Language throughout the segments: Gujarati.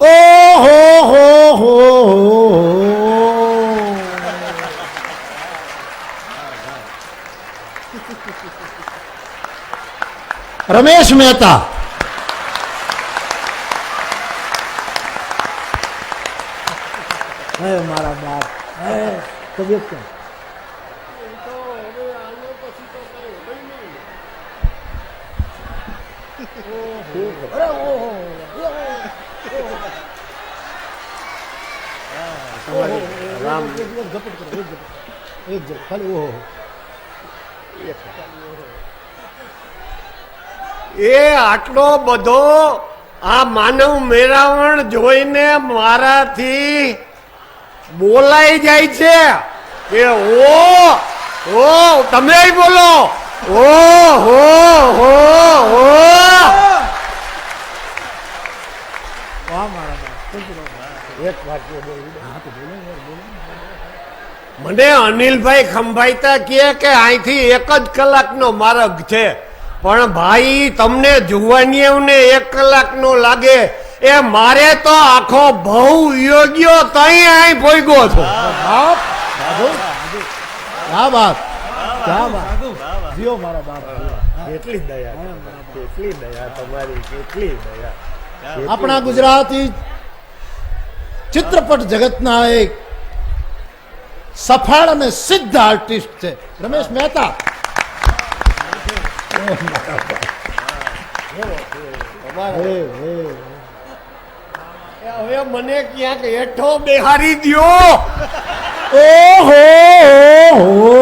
ઓહો હો હો રમેશ મહેતા હે મારા બાપ હે તબિયત કેમ અરે ઓહો એ આટલો બધો આ માનવ મેળાવણ જોઈને મારાથી બોલાઈ જાય છે. કે ઓ ઓ તમે બોલો. ઓ હો હો હો વાહ મારા બાપ ખુશ રહો. એક વાક્ય બોલી. હા. મને અનિલભાઈ ખંભાઈતા કહે કે અહીંથી એક જ કલાકનો માર્ગ છે. પણ ભાઈ તમને જુવાનીઓને એક કલાકનો લાગે. એ મારે તો આખો બહુ યોગ્ય તઈ અહીં ભોગ્યો છો. બાપ જીઓ મારા બાપ. કેટલી દયા. કેટલી દયા તમારી કેટલી દયા. આપણા ગુજરાતી ચિત્રપટ જગતના એક સફળ અને સિદ્ધ આર્ટિસ્ટ છે. રમેશ મહેતા. હવે મને ક્યાંક હેઠો બેહારી દ્યો. ઓહો હો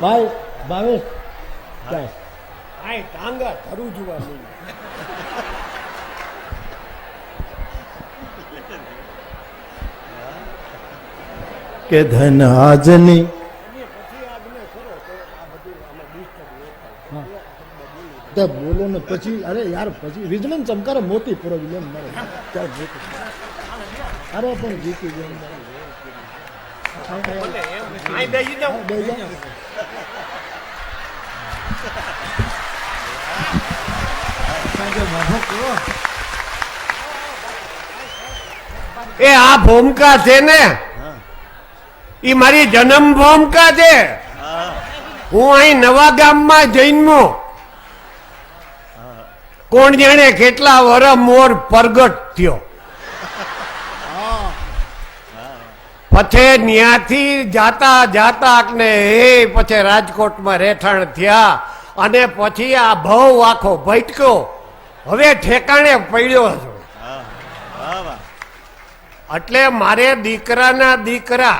ભાઈ ભાવેશ ભાઈ ટાંગા ધરું જોવા કે ધન આજની. બોલો ને પછી અરે યાર પછી વિજ્ઞાન ચમકારે મોતી પૂરો એમ મારે. ચાલ જીતી. અરે પણ જીતી જાઓ. એ આ ભૂમકા છે ને એ મારી જન્મ ભૂમિકા છે. હું અહીં નવા ગામમાં જન્મો. કોણ જાણે કેટલા વર મોર પ્રગટ થયો. પછી ત્યાંથી જાતા જાતા ને એ પછી રાજકોટમાં રહેઠાણ થયા અને પછી આ ભવ આખો ભટક્યો. હવે ઠેકાણે પડ્યો છું એટલે મારે દીકરાના દીકરા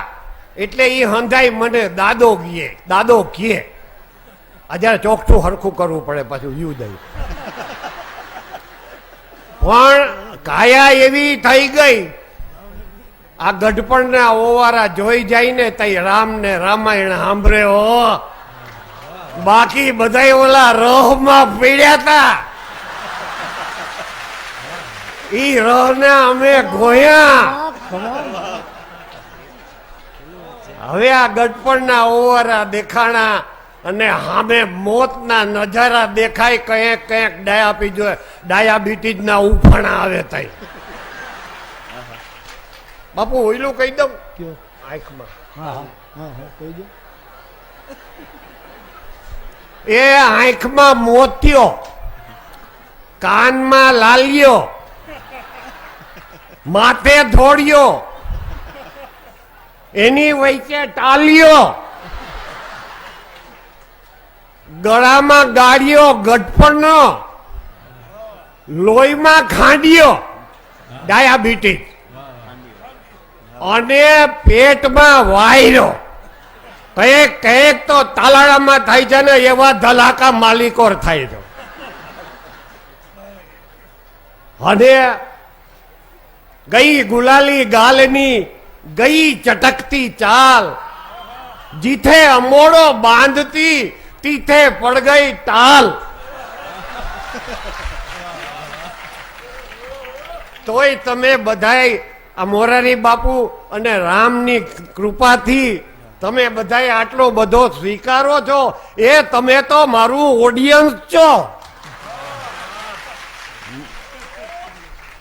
એટલે એ હંધાઈ મને, દાદો કીએ દાદો કીએ અત્યારે ચોખ્ઠું હરખું કરવું પડે પાછું યુ દઈ પણ કાયા એવી થઈ ગઈ, આ ગઢપણના ઓવારા જોઈ જાય ને તઈ રામ ને રામાયણ સાંભળે, હો, બાકી બધા ઓલા રોહમાં પીડ્યા હતા ઈ રોહને અમે ગોયા. હવે આ ગઢપણના ઓવરા દેખાણા અને સામે મોતના નજારા દેખાય કંઈક કયેક ડાયાબી જોઈએ ડાયાબિટીસના ઉફાણા આવે તઈ. બાપુ ઓઈલું કહી દઉં? આંખમાં. એ આંખમાં મોતિયો કાનમાં લાલિયો. માથે ધોળિયો. એની વચ્ચે ટાલીઓ. ગળામાં ગાડીઓ ગઢપણનો લોહીમાં ખાંડિયો. ડાયાબિટીસ. અને પેટમાં વાયરો. કંઈક કંઈક તો તાલાળામાં થાય છે ને એવા ધલાકા માલિકો થાય છે. અને ગઈ ગુલાલી ગાલની ગઈ ચટકતી ચાલ. જીથે અમોડો બાંધતી, તીથે પડ ગઈ ટાલ. તોય તમે બધાય આ મોરારી બાપુ અને રામની કૃપાથી તમે બધાય આટલો બધો સ્વીકારો છો, એ તમે તો મારું ઓડિયન્સ છો.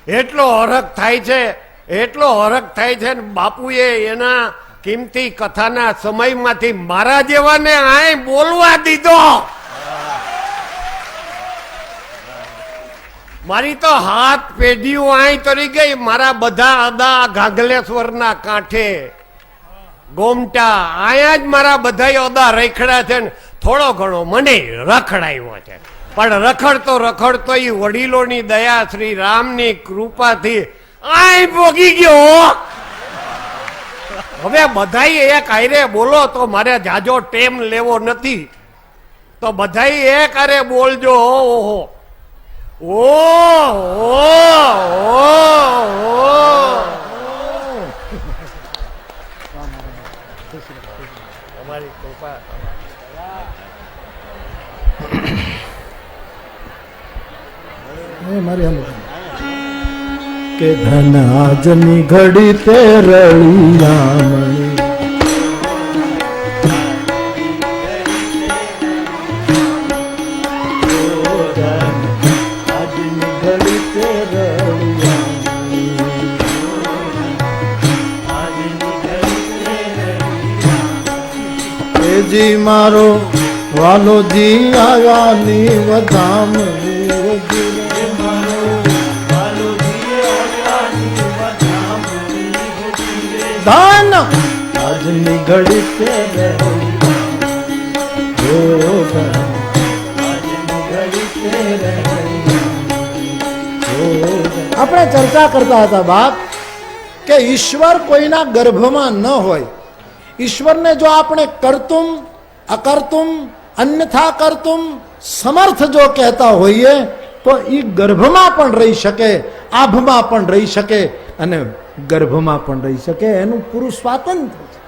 એટલો હરખ થાય છે એટલો હરખ થાય છે ને બાપુએ એના કિંમતી કથાના સમયમાંથી મારા જેવાને આય બોલવા દીધો. મારી તો હાથ પેઢીઓ આય તરી ગઈ, મારા બધા અદા ગાંગલેશ્વરના કાંઠે. ગોમટા, આયા જ મારા બધા અદા રખડા છે ને, થોડો ઘણો મને રખડાયો છે. પણ રખડતો રખડતો એ વડીલોની દયા શ્રી રામની કૃપાથી આય ભોગી ગયો હવે બધાય એક આયરે બોલો તો મારે જાજો ટેમ લેવો નથી. તો બધાય એક આરે બોલજો ઓહો. ઓ તમારી કૃપા. મારી કે ધન આજની ઘડી તે રળિયામણી જી મારો વાલોજી આવ્યાની વધામણી દાન આજની ઘડી તે. આપણે ચર્ચા કરતા હતા બાપ કે ઈશ્વર કોઈના ગર્ભમાં ન હોય. ઈશ્વરને જો આપણે કરતુમ અકર્તુમ અન્યથા કરતુમ સમર્થ જો કહેતા હોઈએ તો એ ગર્ભમાં પણ રહી શકે આભમાં પણ રહી શકે અને ગર્ભમાં પણ રહી શકે એનું પૂરું સ્વાતંત્ર્ય છે.